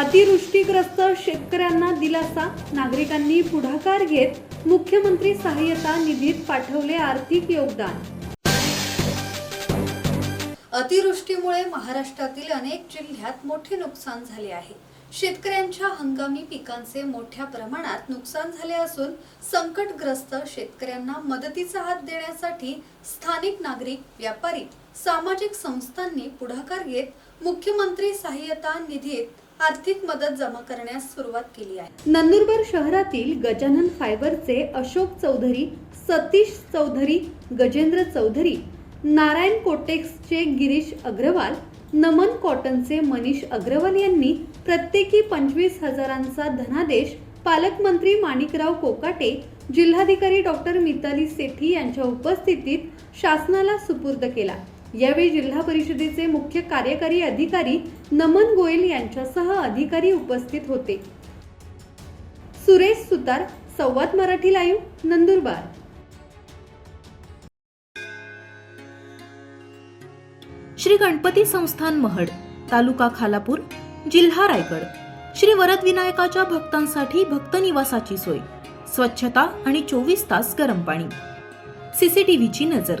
अतिवृष्टीग्रस्त शेतकऱ्यांना दिलासा. नागरिकांनी पुढाकार घेत मुख्यमंत्री सहाय्यता निधीत पाठवले आर्थिक योगदान. अतिवृष्टीमुळे महाराष्ट्रातील अनेक जिल्ह्यात मोठे नुकसान झाले आहे. शेतकऱ्यांच्या हंगामी पिकांचे मोठ्या प्रमाणात नुकसान झाले असून संकटग्रस्त शेतकऱ्यांना मदतीचा हात देण्यासाठी स्थानिक नागरिक व्यापारी सामाजिक संस्थांनी पुढाकार घेत मुख्यमंत्री सहाय्यता निधीत आर्थिक मदत जमा करण्यास सुरुवात केली आहे. नंदुरबार शहरातील गजानन फायबरचे अशोक चौधरी सतीश चौधरी गजेंद्र चौधरी नारायण कोटेक्सचे गिरीश अग्रवाल नमन कॉटनचे मनीष अग्रवाल यांनी प्रत्येकी पंचवीस हजारांचा धनादेश पालकमंत्री माणिकराव कोकाटे जिल्हाधिकारी डॉक्टर मिताली सेठी यांच्या उपस्थितीत शासनाला सुपूर्द केला. यावेळी जिल्हा परिषदेचे मुख्य कार्यकारी अधिकारी नमन गोयल यांच्यासह अधिकारी उपस्थित होते. सुरेश सुतार संवाद मराठी लाईव्ह नंदुरबार. श्री गणपती संस्थान महड तालुका खालापूर जिल्हा रायगड. श्री वरद विनायकाच्या भक्तांसाठी भक्त निवासाची सोय स्वच्छता आणि चोवीस तास गरम पाणी. सीसीटीव्हीची नजर.